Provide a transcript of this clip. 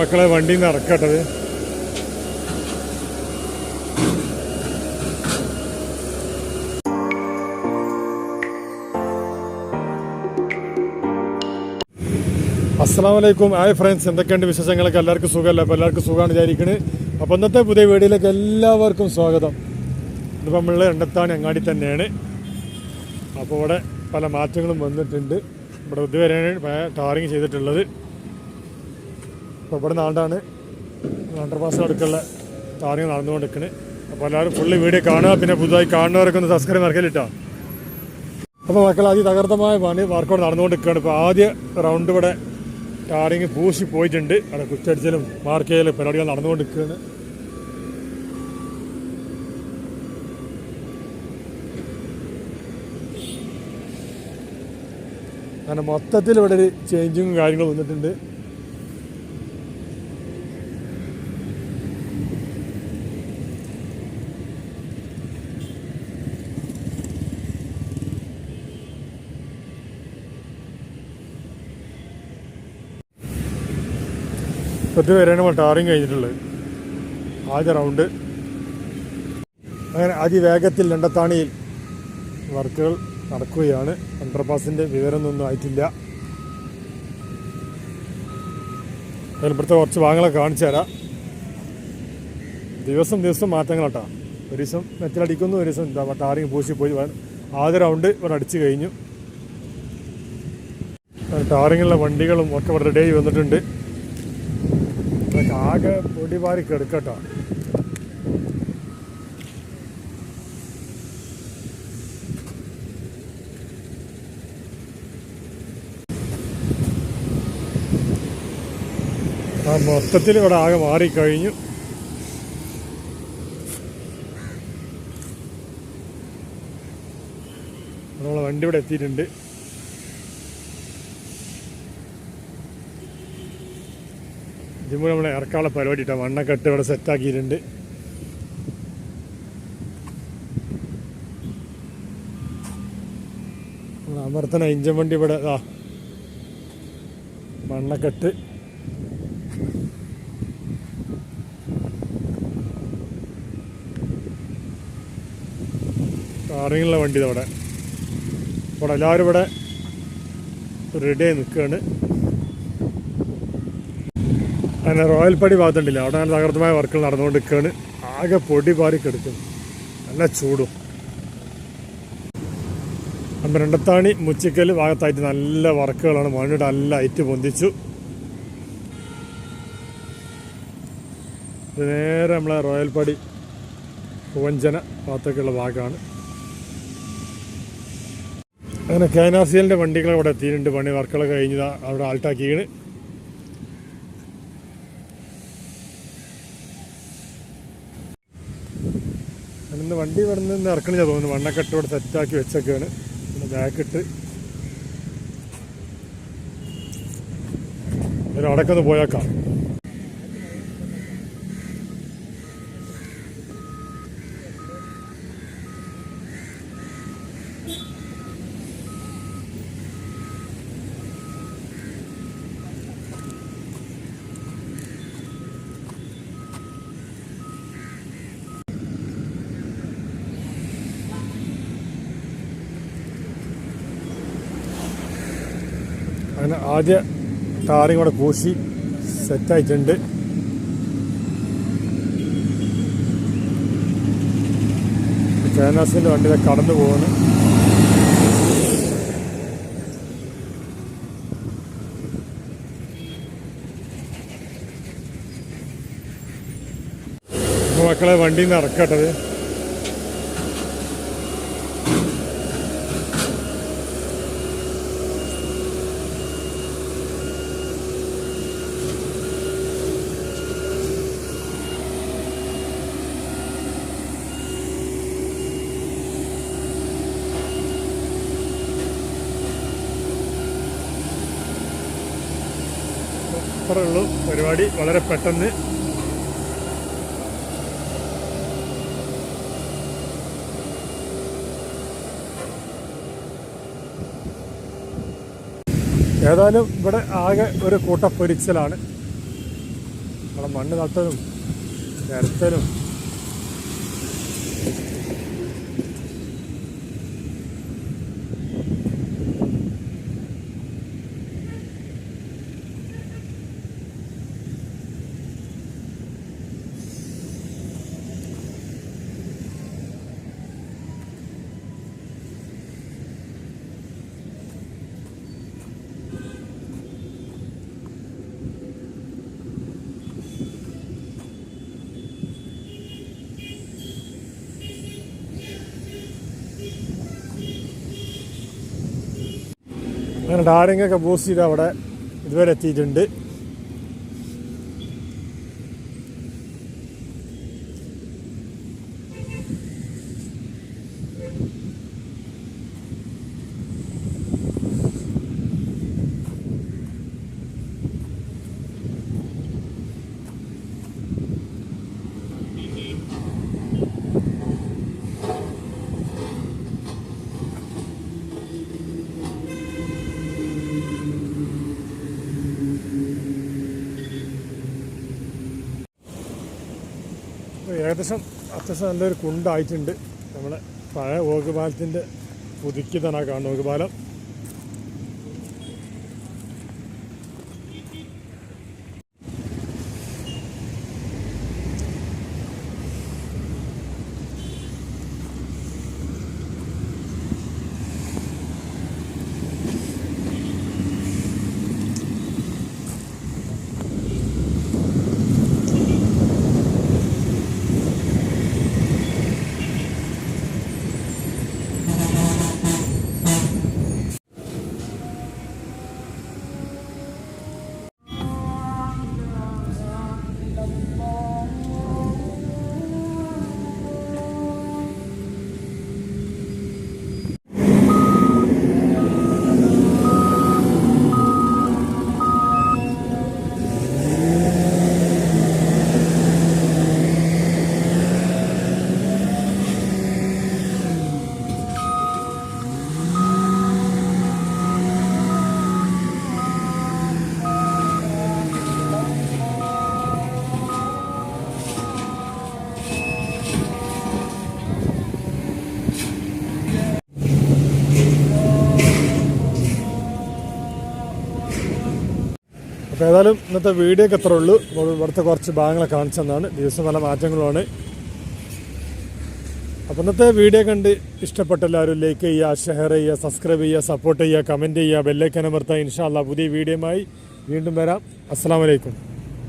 മക്കളെ വണ്ടി നിന്ന് ഇറക്കട്ടത് അസ്സാം വലൈക്കും ഹായ് ഫ്രണ്ട്സ് എന്തൊക്കെയുണ്ട് വിശേഷങ്ങളൊക്കെ? എല്ലാവർക്കും സുഖമല്ല? അപ്പോൾ എല്ലാവർക്കും സുഖമാണ് വിചാരിക്കുന്നത് അപ്പോൾ ഇന്നത്തെ പുതിയ വീഡിയോയിലേക്ക് എല്ലാവർക്കും സ്വാഗതം. ഇതിപ്പോൾ നമ്മൾ എണ്ണത്താണ് അങ്ങാടി തന്നെയാണ്. അപ്പോൾ ഇവിടെ പല മാറ്റങ്ങളും വന്നിട്ടുണ്ട്. ഇവിടെ ഇതുവരെയാണ് ടാറിങ് ചെയ്തിട്ടുള്ളത്. അപ്പോൾ ഇവിടെ നാണ്ടാണ് അണ്ടർ പാസ് അടുക്കുള്ള ടാറിങ് നടന്നുകൊണ്ടിരിക്കുന്നത് അപ്പോൾ എല്ലാവരും ഫുള്ള് വീഡിയോ കാണുക. പിന്നെ പുതുതായി കാണുന്നവരൊക്കെ ഒന്ന് സബ്സ്ക്രൈബ് മറക്കലിട്ടോ അപ്പോൾ മക്കൾ ആദ്യം തകർത്തമായ പണി വർക്കൗട്ട് നടന്നുകൊണ്ടിരിക്കുകയാണ്. ഇപ്പോൾ ആദ്യ റൗണ്ട് ഇവിടെ ടാറിങ് പൂശി പോയിട്ടുണ്ട്. അവിടെ കുറ്റടിച്ചലും മാർക്ക് ചെയ്യലും പരിപാടികൾ നടന്നുകൊണ്ടിരിക്കുകയാണ്. അങ്ങനെ മൊത്തത്തിൽ ഇവിടെ ഒരു ചേഞ്ചിങ്ങും കാര്യങ്ങളും വന്നിട്ടുണ്ട്. പത്ത് പേരാണ് ടാറിങ് കഴിഞ്ഞിട്ടുള്ളത്. ആദ്യ റൗണ്ട് അങ്ങനെ അതിവേഗത്തിൽ രണ്ടത്താണിയിൽ വർക്കുകൾ നടക്കുകയാണ്. അണ്ടർപാസിന്റെ വിവരമൊന്നും ആയിട്ടില്ല. അതിൽ ഇപ്പോഴത്തെ കുറച്ച് ഭാഗങ്ങളൊക്കെ കാണിച്ചു തരാം. ദിവസം ദിവസം മാറ്റങ്ങളാട്ടാ ഒരു ദിവസം മെറ്റലടിക്കുന്നു ഒരു ദിവസം എന്താ ടാറിങ് പൂശി പോയി. ആദ്യ റൗണ്ട് ഇവർ അടിച്ചു കഴിഞ്ഞു. ടാറിങ്ങുള്ള വണ്ടികളും ഒക്കെ ഇവിടെ റെഡിയായി വന്നിട്ടുണ്ട്. ആകെ പൊടി കെടുക്കട്ടോ കിടക്കട്ടോ. ആ മൊത്തത്തിൽ ഇവിടെ ആകെ മാറിക്കഴിഞ്ഞു നമ്മളെ വണ്ടി ഇവിടെ എത്തിയിട്ടുണ്ട്. ഇതിമ്പോൾ നമ്മളെ ഇറക്കാനുള്ള പരിപാടി ഇട്ടാ മണ്ണൊക്കെ ഇട്ട് ഇവിടെ സെറ്റാക്കിയിട്ടുണ്ട് അമർത്തന ഇഞ്ചൻ വണ്ടി ഇവിടെ ആ മണ്ണൊക്കെ ഇട്ട്. ടാറിങ്ങുള്ള വണ്ടി ഇതവിടെ ഇവിടെ. എല്ലാവരും ഇവിടെ റെഡിയായി നിൽക്കുകയാണ് അങ്ങനെ റോയൽ പടി ഭാഗത്തുണ്ടല്ലോ. അവിടെ നല്ല തകർത്തമായ വർക്കുകൾ നടന്നുകൊണ്ട് നിൽക്കുകയാണ് ആകെ പൊടി പാറി കിടക്കുന്നു. നല്ല ചൂടും. രണ്ടത്താണി മുച്ചിക്കൽ ഭാഗത്തായിട്ട് നല്ല വർക്കുകളാണ്. മണ്ണിട്ട് നല്ല ഐറ്റ് പൊന്തിച്ചു. ഇത് നേരെ നമ്മളെ പടി പൂവഞ്ചന ഭാഗത്തൊക്കെയുള്ള ഭാഗമാണ്. അങ്ങനെ കെ എൻ ആർ സി എല്ലിന്റെ വണ്ടികളവിടെ എത്തിയിട്ടുണ്ട്. പണി വർക്കുകളൊക്കെ കഴിഞ്ഞ് അവിടെ ആൾട്ടാക്കിയാണ് ഇന്ന് വണ്ടി ഇവിടെ നിന്ന് ഇറക്കണില്ല തോന്നുന്നു. മണ്ണൊക്കെ ഇട്ട് ഇവിടെ സെറ്റാക്കി വെച്ചൊക്കെയാണ്. പിന്നെ ബാക്കിട്ട് ഒരു അടക്കൊന്ന് പോയേക്കാം. അങ്ങനെ ആദ്യ ടാറിങ് കൂടെ പൂശി. സെറ്റായിട്ടുണ്ട്. ചേനാസിന്റെ വണ്ടിയിലെ കടന്നു പോകുന്നു. മക്കളെ വണ്ടിയിൽ നിന്ന് ഇറക്കട്ടത് അത്രേ ഉള്ളൂ പരിപാടി വളരെ പെട്ടെന്ന്. ഏതായാലും ഇവിടെ ആകെ ഒരു കൂട്ടപ്പൊരിച്ചലാണ് അവിടെ മണ്ണ് തട്ടലും നിരത്തലും. അങ്ങനെ ഡാരിങ്ങൊക്കെ ബൂസ്റ്റ് ചെയ്ത് അവിടെ ഇതുവരെ എത്തിയിട്ടുണ്ട്. ഏകദേശം അത്യാവശ്യം നല്ലൊരു കുണ്ടായിട്ടുണ്ട്. നമ്മളെ പഴയ ഓകുപാലത്തിന്റെ പുതുക്കിയതാണ് ആ കാണുന്ന ഓകുപാലം അപ്പോൾ ഏതായാലും ഇന്നത്തെ വീഡിയോക്ക് എത്ര ഉള്ളൂ. ഇവിടുത്തെ കുറച്ച് ഭാഗങ്ങളെ കാണിച്ചെന്നാണ്. ദിവസം പല മാറ്റങ്ങളുമാണ്. അപ്പോൾ ഇന്നത്തെ വീഡിയോ കണ്ട് ഇഷ്ടപ്പെട്ട എല്ലാവരും ലൈക്ക് ചെയ്യുക ഷെയർ ചെയ്യുക സബ്സ്ക്രൈബ് ചെയ്യുക സപ്പോർട്ട് ചെയ്യുക കമന്റ് ചെയ്യുക ബെല്ലൈക്കൻ ഇൻഷാല്ല പുതിയ വീഡിയോയുമായി വീണ്ടും വരാം. അസ്സാം വലൈക്കും